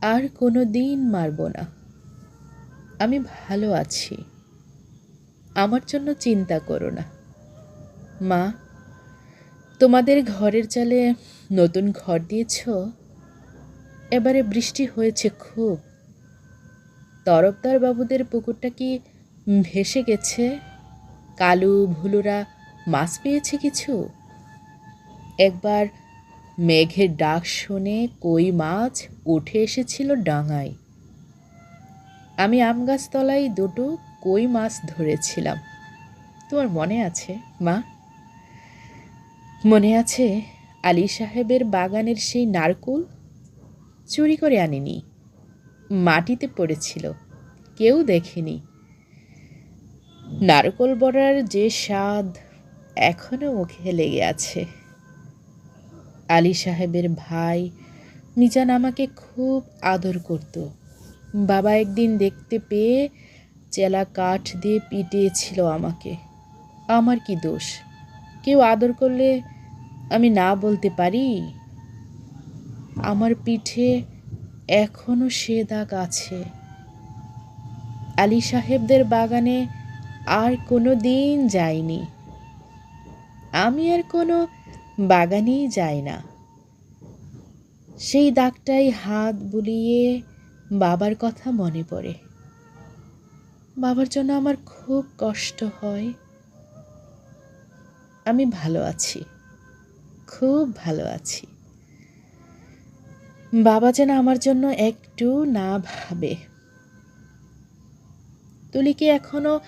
আর কোনো দিন মারব না। আমি ভালো আছি। আমার জন্য চিন্তা করো না। মা, তোমাদের ঘরের চালে নতুন ঘর দিয়েছ? এবারে বৃষ্টি হয়েছে খুব। তরফদার বাবুদের পুকুরটা কি ভেসে গেছে? কালু, ভুলুরা মাছ পেয়েছে কিছু? একবার মেঘের ডাক শুনে কই মাছ উঠে এসেছিল ডাঙায়। আমি আম গাছতলায় দুটো কই মাছ ধরেছিলাম। তোমার মনে আছে, মা? মনে আছে আলী সাহেবের বাগানের সেই নারকুল? চুরি করে আনিনি। মাটিতে পড়েছিল, কেউ দেখেনি। নারকল বড়ার যে স্বাদ এখনও মুখে লেগে আছে। আলী সাহেবের ভাই মিজান আমাকে খুব আদর করত। বাবা একদিন দেখতে পেয়ে চেলা কাঠ দিয়ে পিটিয়েছিল আমাকে। আমার কি দোষ? কেউ আদর করলে আমি না বলতে পারি? আমার পিঠে এখনও সে দাগ আছে। আলী সাহেবদের বাগানে আর কোনো দিন যাইনি। আমি আর কোনো বাগানেই যায় না। সেই দাগটাই হাত বুলিয়ে বাবার কথা মনে পড়ে। বাবার জন্য আমার খুব কষ্ট হয়। আমি ভালো আছি, খুব ভালো আছি। বাবা যেন আমার জন্য একটু না ভাবে। তুলি কি এখনও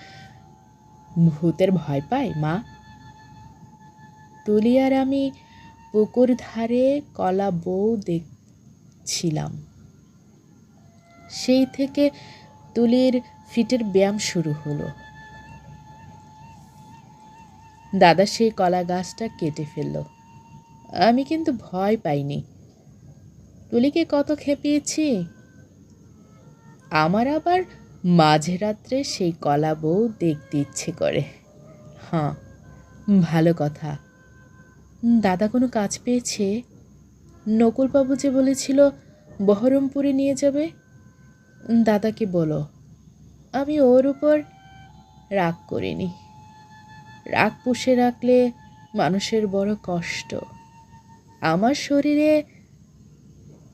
ভূতের ভয় পায়, মা? তুলি আর আমি পুকুর ধারে কলা বউ দেখছিলাম। সেই থেকে তুলির ফিটের ব্যায়াম শুরু হলো। দাদা সেই কলা গাছটা কেটে ফেলল। আমি কিন্তু ভয় পাইনি। তুলিকে কত খেপিয়েছি? আমার আবার মাঝে রাত্রে সেই কলা বউ দেখতে ইচ্ছে করে। হ্যাঁ ভালো কথা। দাদা কোনো কাজ পেয়েছে? নকুলবাবু যে বলেছিল, বহরমপুরে নিয়ে যাবে? দাদাকে বলো। আমি ওর উপর রাগ করিনি। রাগ পুষে রাখলে মানুষের বড় কষ্ট। আমার শরীরে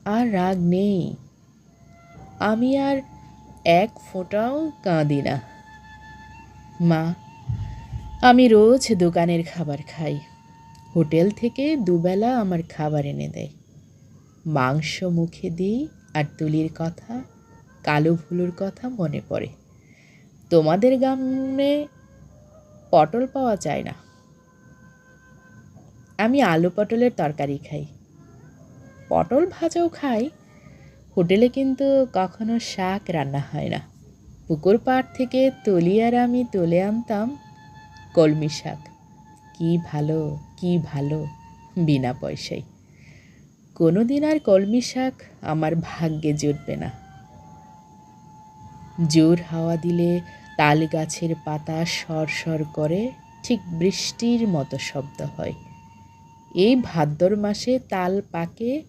আর রাগ নেই। আমি আর এক ফোঁটাও কাঁদি না। মা, আমি রোজ দোকানের খাবার খাই। হোটেল থেকে দুবেলা আমার খাবার এনে দেয়। মাংস মুখে দিই আর তুলির কথা, কালো ভুলুর কথা মনে পড়ে। তোমাদের গ্রামে পটল পাওয়া যায় না। আমি আলু পটলের তরকারি খাই। পটল ভাজাও খাই। হোটেলে কিন্তু কখনো শাক রান্না হয় না। পুকুর পাড় থেকে তলি আর আমি তুলে আনতাম কলমি শাক। কী ভালো। কি ভালো, বিনা পয়সায়। কোনো দিন আর কলমি শাক আমার ভাগ্যে জুটবে না। জোর হাওয়া দিলে তাল গাছের পাতা সর সর করে, ঠিক বৃষ্টির মতো শব্দ হয়। এই ভাদ্র মাসে তাল পাকে,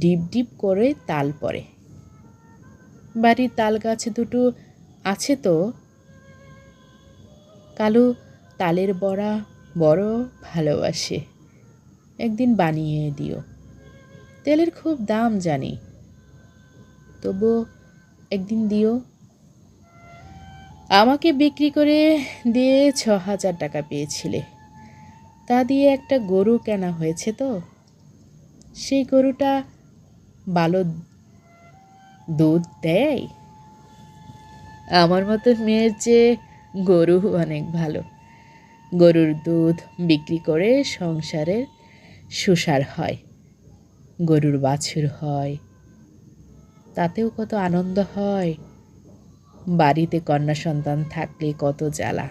ডিপ ডিপ করে তাল পড়ে। বাড়ির তাল গাছ দুটো আছে তো? কালো, তালের বড়া বড় ভালোবাসে। একদিন বানিয়ে দিও। তেলের খুব দাম জানি। তবু একদিন দিও। আমাকে বিক্রি করে দিয়ে ছ হাজার টাকা পেয়েছিলে। তা দিয়ে একটা গরু কেনা হয়েছে তো? সেই গরুটা ভালো দুধ দেয়? আমার মতো মেয়ের চেয়ে গরু অনেক ভালো। গরুর দুধ বিক্রি করে সংসারের সুসার হয়, গরুর বাছুর হয়। তাতেও কত আনন্দ হয়। বাড়িতে কন্যা সন্তান থাকলে কত জ্বালা।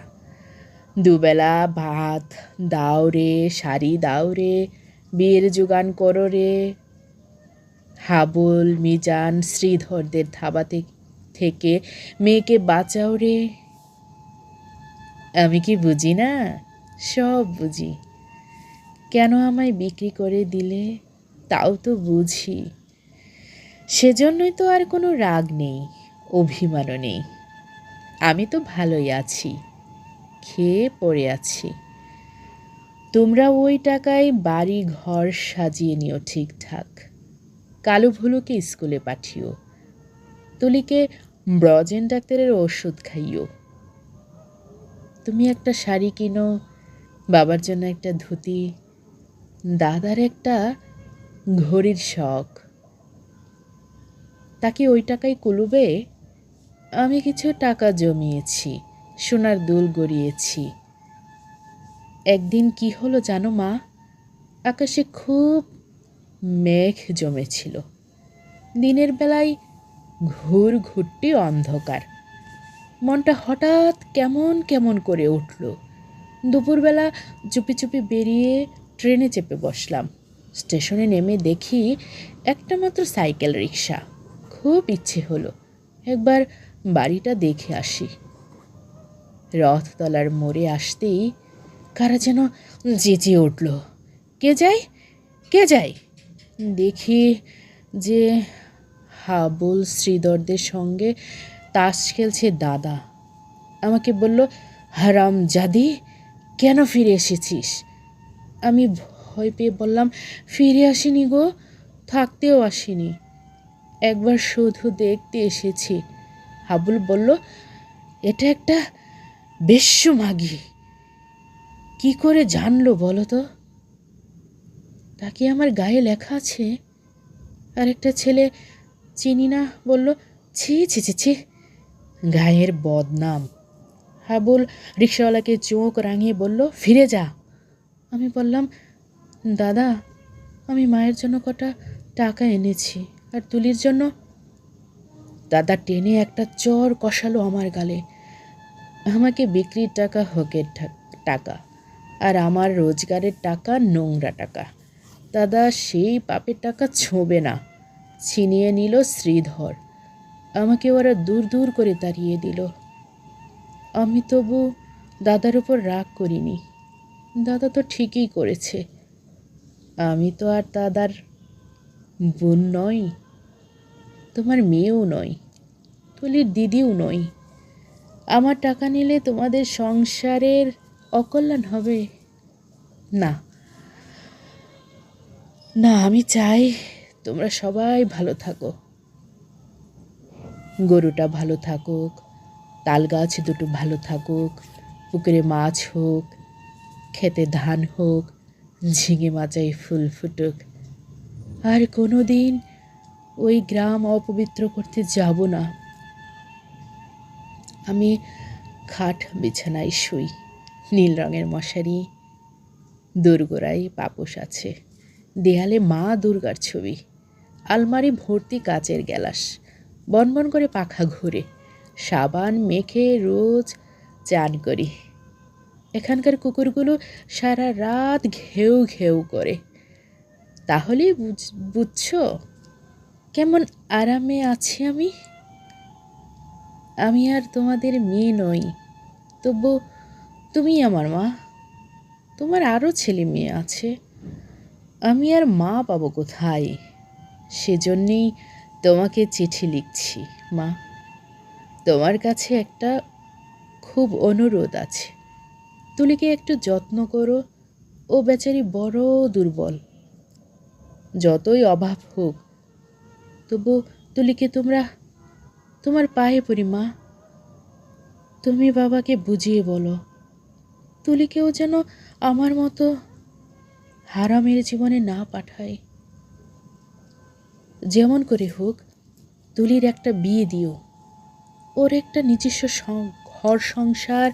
দুবেলা ভাত দাও রে, শাড়ি দাও রে, বিয়ের যোগান করো রে। হাবুল, মিজান, শ্রীধরদের ধাবাতে থেকে মেয়েকে বাঁচাও রে। আমি কি বুঝি না? সব বুঝি। কেন আমায় বিক্রি করে দিলে? তাও তো বুঝি। সেজন্যই তো আর কোনো রাগ নেই, অভিমানও নেই। আমি তো ভালোই আছি, খেয়ে পড়ে আছি। তোমরা ওই টাকায় বাড়ি ঘর সাজিয়ে নিও ঠিকঠাক। কালো ভুলুকে স্কুলে পাঠিও। তুলিকে ব্রজেন ডাক্তারের ওষুধ খাইও। তুমি একটা শাড়ি কিনো, বাবার জন্য একটা ধুতি, দাদার একটা ঘড়ির শখ। তাকে ওই টাকায় কুলুবে, আমি কিছু টাকা জমিয়েছি, সোনার দুল গড়িয়েছি। একদিন কি হলো জানো মা? আকাশে খুব মেঘ জমেছিল। দিনের বেলায় ঘুর ঘুরটি অন্ধকার। মনটা হঠাৎ কেমন কেমন করে উঠল। দুপুরবেলা চুপি চুপি বেরিয়ে ট্রেনে চেপে বসলাম। স্টেশনে নেমে দেখি একটা মাত্র সাইকেল রিক্সা খুব ইচ্ছে হলো। একবার বাড়িটা দেখে আসি। রথতলার মোড়ে আসতেই কারা যেন চেঁচিয়ে উঠল। কে যায়? কে যায়? দেখি যে হাবুল শ্রীধরদের সঙ্গে তাস খেলছে দাদা। আমাকে বলল, হারাম জাদি, কেন ফিরে এসেছিস? আমি ভয় পেয়ে বললাম, ফিরে আসিনি গো, থাকতেও আসিনি। একবার শুধু দেখতে এসেছি। হাবুল বলল, এটা একটা বেশ্য মাগি কি করে জানলো বলো তো? তাকে আমার গায়ে লেখা আছে। আর একটা ছেলে চিনি না, বলল, ছি ছি ছি ছি। গায়ের বদনাম। হাবুল রিক্সাওয়ালাকে চোখ রাঙিয়ে বলল, ফিরে যা। আমি বললাম, দাদা, আমি মায়ের জন্য কটা টাকা এনেছি, আর তুলির জন্য? দাদা টেনে একটা চর কষালো আমার গালে। আমাকে বিক্রির টাকা, হকের টাকা, আর আমার রোজগারের টাকা, নোংরা টাকা। দাদা, সেই পাপের টাকা ছোঁবে না। ছিনিয়ে নিল শ্রীধর। আমাকে ওরা দূর দূর করে তাড়িয়ে দিল। আমি তবু দাদার উপর রাগ করিনি। দাদা তো ঠিকই করেছে। আমি তো আর দাদার বোন নই। তোমার মেয়েও নই। তুলির দিদিও নই। আমার টাকা নিলে তোমাদের সংসারের অকল্যাণ হবে? না। না, আমি চাই তোমরা সবাই ভালো থাকো। গরুটা ভালো থাকুক তাল গাছ দুটো ভালো থাকুক, পুকুরে মাছ হোক, খেতে ধান হোক, ঝিঙে মাচায় ফুল ফুটুক। আর কোনো দিন ওই গ্রাম অপবিত্র করতে যাব না। আমি খাট বিছানায় শুই। নীল রঙের মশারি দোরগোড়ায় পাপোশ আছে। দেয়ালে মা দুর্গার ছবি। আলমারি ভর্তি কাচের গ্যালাস। বনবন করে পাখা ঘুরে, সাবান মেখে রোজ চান করি। এখানকার কুকুরগুলো সারা রাত ঘেউ ঘেউ করে। তাহলেই বুঝ, বুঝছ? কেমন আরামে আছি আমি? আমি আর তোমাদের মেয়ে নই, তবু তুমি আমার মা। তোমার আরও ছেলে মেয়ে আছে। আমি আর মা পাবো কোথায়? সেজন্যেই তোমাকে চিঠি লিখছি, মা। তোমার কাছে একটা খুব অনুরোধ আছে। তুলিকে একটু যত্ন করো, ও বেচারি বড় দুর্বল। যতই অভাব হোক, তবু তুলিকে তোমরা, তোমার পায়ে পড়ি, মা। তুমি বাবাকে বুঝিয়ে বলো, তুলিকেও যেন আমার মতো হারামের জীবনে না পাঠায়। যেমন করে হোক, তুলির একটা বিয়ে দিও। ওর একটা নিজস্ব ঘর সংসার,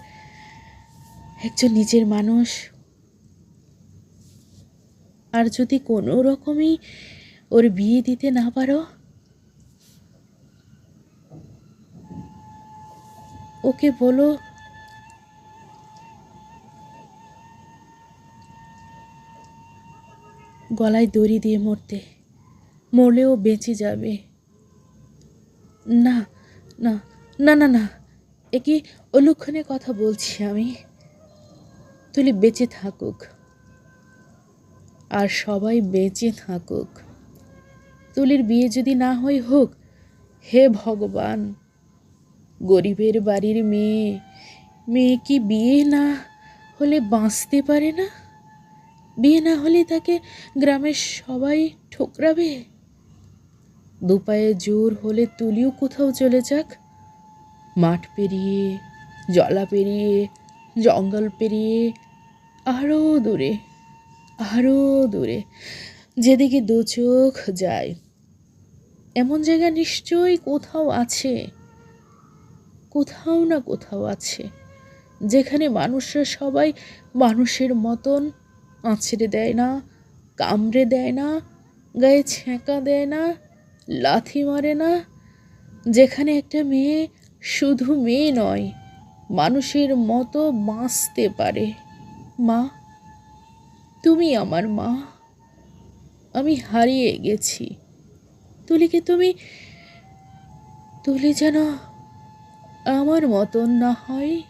একজন নিজের মানুষ। আর যদি কোনো রকমই ওর বিয়ে দিতে না পারো, ওকে বলো, গলায় দড়ি দিয়ে মরতে। মরলেও বেঁচে যাবে। না না না না না। এ কি কথা বলছি আমি? তুলি বেঁচে থাকুক। আর সবাই বেঁচে থাকুক। তুলির বিয়ে যদি না হয় হোক, হে ভগবান, গরিবের বাড়ির মেয়ে মেয়ে কি বিয়ে না হলে বাঁচতে পারে না? বিয়ে না হলে তাকে গ্রামের সবাই ঠোকরাবে? দুপায়ে জোর হলে তুলিও কোথাও চলে যাক। মাঠ পেরিয়ে, জলা পেরিয়ে, জঙ্গল পেরিয়ে আরও দূরে আরও দূরে, যেদিকে দু চোখ যায়। এমন জায়গা নিশ্চয়ই কোথাও আছে, কোথাও না কোথাও আছে, যেখানে মানুষরা সবাই মানুষের মতন আছড়ে দেয় না, কামড়ে দেয় না, গায়ে ছ্যাঁকা দেয় না লাথি মারে না? যেখানে একটা মেয়ে শুধু মেয়ে নয়, মানুষের মতো বাঁচতে পারে। মা, তুমি আমার মা। আমি হারিয়ে গেছি। তুলিকে তুমি? তুলি যেন আমার মতন না হয়।